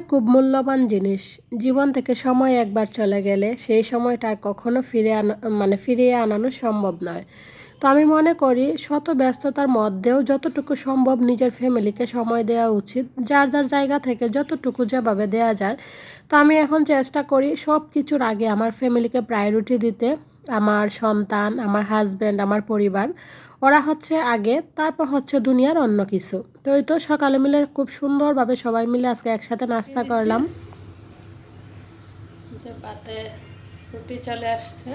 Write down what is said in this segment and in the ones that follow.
খুব মূল্যবান জিনিস। জীবন থেকে সময় একবার চলে গেলে সেই সময়টা আর কখনো ফিরে আনা মানে ফিরিয়ে আনানো সম্ভব নয়। তো আমি মনে করি শত ব্যস্ততার মধ্যেও যতটুকু সম্ভব নিজের ফ্যামিলিকে সময় দেওয়া উচিত। যার যার জায়গা থেকে যতটুকু যেভাবে দেওয়া যায়। তো আমি এখন চেষ্টা করি সব কিছুর আগে আমার ফ্যামিলিকে প্রায়োরিটি দিতে। আমার সন্তান, আমার হাজব্যান্ড আমার পরিবার। ওরা হচ্ছে আগে তারপর হচ্ছে দুনিয়ার অন্য কিছু। তো এই তো সকালে মিলে খুব সুন্দরভাবে সবাই মিলে আজকে একসাথে নাস্তা করলাম। পাতে রুটি চলে আসছে।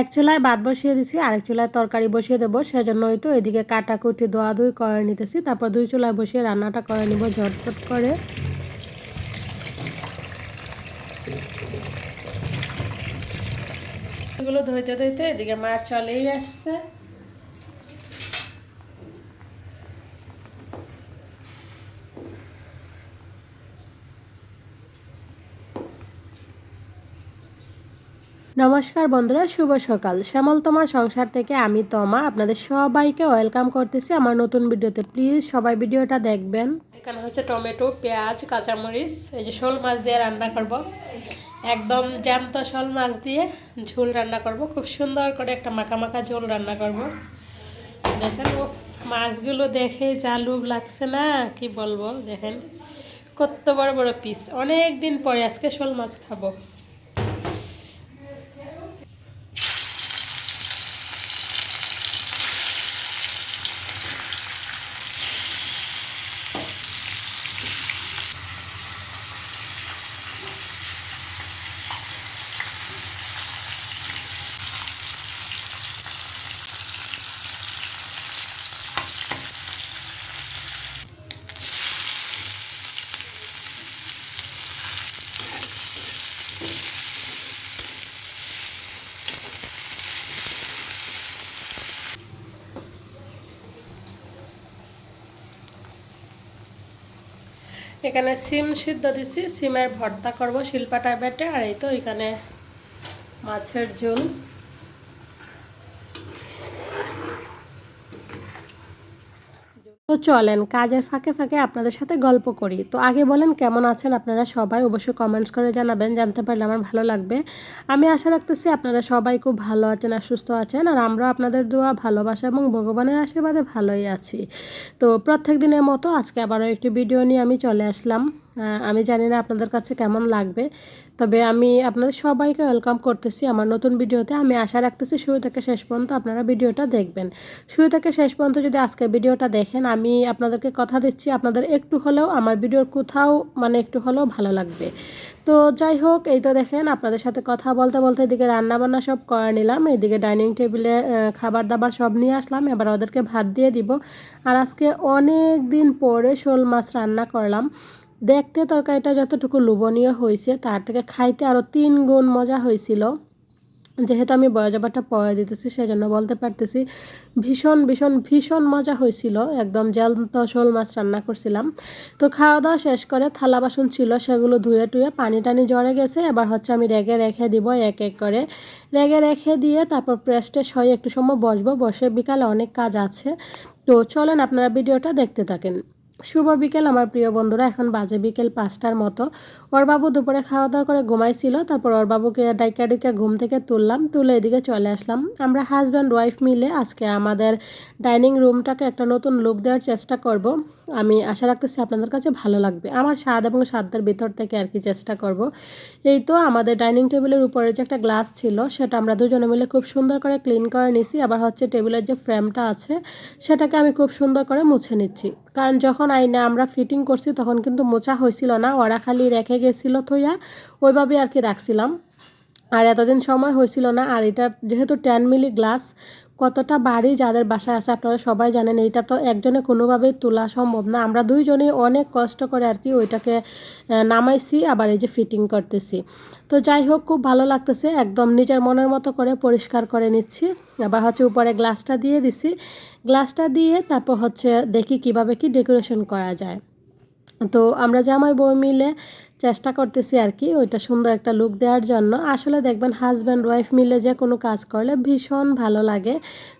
এক চুলায় ভাত বসিয়ে দিছি আরেক চুলায় তরকারি বসিয়ে দেবো। সেজন্যই তো এদিকে কাটাকুটি দোয়া দুই করে নিতেছি। তারপর দুই চুলায় বসিয়ে রান্নাটা করে নিব ঝটপট করে। এগুলো ধুইতে ধুইতে এদিকে মার চলেই আসছে। নমস্কার বন্ধুরা শুভ সকাল। শ্যামল তোমার সংসার থেকে আমি তমা। আপনাদের সবাইকে ওয়েলকাম করতেছি আমার নতুন ভিডিওতে। প্লিজ সবাই ভিডিওটা দেখবেন। এখানে হচ্ছে টমেটো পেঁয়াজ কাঁচামরিচ এই যে শোল মাছ দিয়ে রান্না করব। একদম জ্যান্ত শোল মাছ দিয়ে ঝোল রান্না করব। খুব সুন্দর করে একটা মাখা মাখা ঝোল রান্না করব। দেখেন ও মাছগুলো দেখে যা লোভ লাগছে না, কি বলব, দেখেন। কত বড় বড় পিস অনেক দিন পরে আজকে শোল মাছ খাব। এখানে সিম সিদ্ধ দিচ্ছি সিমের ভর্তা করব, শিল্পাটা বেটে, আর এই তো এখানে মাছের ঝোল। তো চলেন, কাজের ফাঁকে ফাঁকে আপনাদের সাথে গল্প করি। তো আগে বলেন, কেমন আছেন আপনারা সবাই? অবশ্যই কমেন্টস করে জানাবেন, জানতে পারলে আমার ভালো লাগবে। আমি আশা রাখতেছি আপনারা সবাই খুব ভালো আছেন আর সুস্থ আছেন, আর আমরা আপনাদের দোয়া, ভালোবাসা এবং ভগবানের আশীর্বাদে ভালোই আছি। তো প্রত্যেক দিনের মতো আজকে আবারও একটি ভিডিও নিয়ে আমি চলে আসলাম। আমি জানি না আপনাদের কাছে কেমন লাগবে, তবে আমি আপনাদের সবাইকে ওয়েলকাম করতেছি আমার নতুন ভিডিওতে। আমি আশা রাখতেছি শুরু থেকে শেষ পর্যন্ত আপনারা ভিডিওটা দেখবেন। শুরু থেকে শেষ পর্যন্ত যদি আজকে ভিডিওটা দেখেন, আমি আপনাদেরকে কথা দিচ্ছি, আপনাদের একটু হলেও আমার ভিডিওর কোথাও মানে একটু হলেও ভালো লাগবে। তো যাই হোক, এই তো দেখেন, আপনাদের সাথে কথা বলতে বলতে এদিকে রান্নাবান্না সব করে নিলাম, এদিকে ডাইনিং টেবিলে খাবার দাবার সব নিয়ে আসলাম, এবার ওদেরকে ভাত দিয়ে দিব। আর আজকে অনেক দিন পরে শোল মাছ রান্না করলাম। দেখতে তরকারিটা যতটুকু লোভনীয় হয়েছে, তার থেকে খাইতে আরও তিন গুণ মজা হয়েছিল। যেহেতু আমি বয়জাবারটা পরে দিতেছি, সেজন্য বলতে পারতেছি, ভীষণ ভীষণ ভীষণ মজা হয়েছিল। একদম জ্যান্ত শোল মাছ রান্না করছিলাম। তো খাওয়া দাওয়া শেষ করে থালা বাসন ছিল, সেগুলো ধুয়ে টুয়ে পানি টানি জড়ে গেছে। এবার হচ্ছে আমি রেগে রেখে দিব এক এক করে। রেগে রেখে দিয়ে তারপর প্রেস্টে হয়ে একটু সময় বসবো। বসে বিকালে অনেক কাজ আছে। তো চলেন আপনারা ভিডিওটা দেখতে থাকেন। শুভ বিকেল, আমার প্রিয় বন্ধুরা। এখন বাজে বিকেল পাঁচটার মতো। ওর বাবু দুপুরে খাওয়া দাওয়া করে ঘুমাইছিল। তারপর ওর বাবুকে ডাইকা ডাইকা ঘুম থেকে তুললাম, তুলে এদিকে চলে আসলাম। আমরা হাজব্যান্ড ওয়াইফ মিলে আজকে আমাদের ডাইনিং রুমটাকে একটা নতুন লুক দেওয়ার চেষ্টা করব। আমি আশা রাখতেছি আপনাদের কাছে ভালো লাগবে। আমার স্বাদ এবং স্বাদের ভিতর থেকে আর কি চেষ্টা করব। এই তো আমাদের ডাইনিং টেবিলের উপরে যে একটা গ্লাস ছিল, সেটা আমরা দুজনে মিলে খুব সুন্দর করে ক্লিন করে নিছি। আবার হচ্ছে টেবিলের যে ফ্রেমটা আছে, সেটাকে আমি খুব সুন্দর করে মুছে নিচ্ছি। কারণ যখন আইনে আমরা ফিটিং করছি তখন কিন্তু মোচা হয়েছিল না, ওরা খালি রেখে গেছিল থইয়া ওইভাবে আর কি রাখছিলাম। আর এতদিন সময় হয়েছিল না, আর এটা যেহেতু টেন মিলি গ্লাস কতটা বাড়ি যাদের বাসায় আছে আপনারা সবাই জানেন, এইটা তো একজনে কোনোভাবেই তোলা সম্ভব না। আমরা দুইজনেই অনেক কষ্ট করে আর কি ওইটাকে নামাইছি, আবার এই যে ফিটিং করতেছি। তো যাই হোক, খুব ভালো লাগতেছে, একদম নিজের মনের মতো করে পরিষ্কার করে নিচ্ছি। আবার হচ্ছে উপরে গ্লাসটা দিয়ে দিছি। গ্লাসটা দিয়ে তারপর হচ্ছে দেখি কীভাবে কি ডেকোরেশন করা যায়। তো আমরা জামাই বউ মিলে চেষ্টা করতেছি আর কি, ওইটা সুন্দর একটা লুক দেওয়ার জন্য। আসলে দেখবেন হাজব্যান্ড ওয়াইফ মিলে যে কোনো কাজ করলে ভীষণ ভালো লাগে।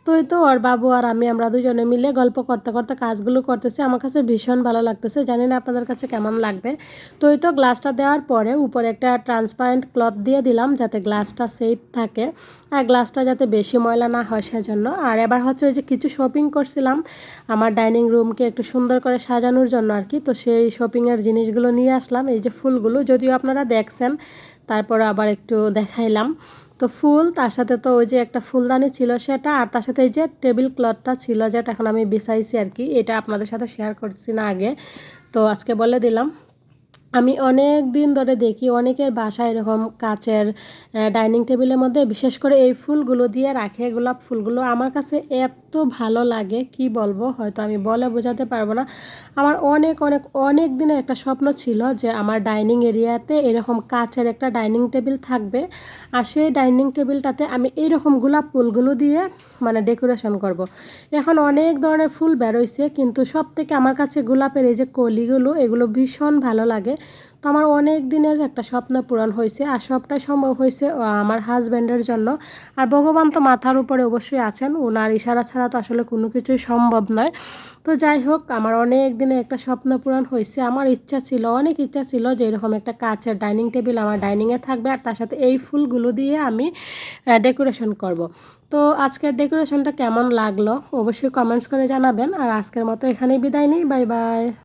তো এই তো ওর বাবু আর আমি, আমরা দুজনে মিলে গল্প করতে করতে কাজগুলো করতেছি। আমার কাছে ভীষণ ভালো লাগতেছে। জানি না আপনাদের কাছে কেমন লাগবে। তো এই তো গ্লাসটা দেওয়ার পরে উপরে একটা ট্রান্সপারেন্ট ক্লথ দিয়ে দিলাম যাতে গ্লাসটা সেফ থাকে। আর গ্লাসটা যাতে বেশি ময়লা না হয় সেজন্য। আর এবার হচ্ছে ওই যে কিছু শপিং করছিলাম, আমার ডাইনিং রুমকে একটু সুন্দর করে সাজানোর জন্য আর কি। তো সেই শপিংয়ের জিনিসগুলো নিয়ে আসলাম। এই যে ফুলগুলো যদিও আপনারা দেখছেন, তারপর আবার একটু দেখাইলাম। তো ফুল, তার সাথে তো ওই যে একটা ফুলদানি ছিল সেটা, আর তার সাথে এই যে টেবিল ক্লথটা ছিল যেটা এখন আমি বিছাইছি আর কি, এটা আপনাদের সাথে শেয়ার করছি না আগে। তো আজকে বলে দিলাম আমি অনেক দিন ধরে দেখি অনেকের বাসায় এরকম কাচের ডাইনিং টেবিলের মধ্যে বিশেষ করে এই ফুলগুলো দিয়ে রাখে। গোলাপ ফুলগুলো আমার কাছে এত ভালো লাগে, কি বলব? হয়তো আমি বলে বোঝাতে পারব না। আমার অনেক অনেক অনেক দিনের একটা স্বপ্ন ছিল যে আমার ডাইনিং এরিয়াতে এরকম কাচের একটা ডাইনিং টেবিল থাকবে। আর সেই ডাইনিং টেবিলটাতে আমি এইরকম গোলাপ ফুলগুলো দিয়ে মানে ডেকোরেশন করব। এখন অনেক ধরনের ফুল বেরোইছে, কিন্তু সব থেকে আমার কাছে গোলাপের এই যে কলিগুলো, এগুলো ভীষণ ভালো লাগে তো আমার অনেক দিনের একটা স্বপ্ন পূরণ হয়েছে, আর সবটাই সম্ভব হয়েছে আমার হাজব্যান্ডের জন্য। আর ভগবান তো মাথার উপরে অবশ্যই আছেন, ওনার ইশারা ছাড়া তো আসলে কোনো কিছুই সম্ভব নয়। তো যাই হোক, আমার অনেক দিনের একটা স্বপ্ন পূরণ হয়েছে, আমার ইচ্ছা ছিল, অনেক ইচ্ছা ছিল যে এরকম একটা কাচের ডাইনিং টেবিল আমার ডাইনিংয়ে থাকবে, আর তার সাথে এই ফুলগুলো দিয়ে আমি ডেকোরেশন করব। তো আজকের ডেকোরেশনটা কেমন লাগল? অবশ্যই কমেন্টস করে জানাবেন, আর আজকের মতো এখানেই বিদায় নিই, বাই বাই।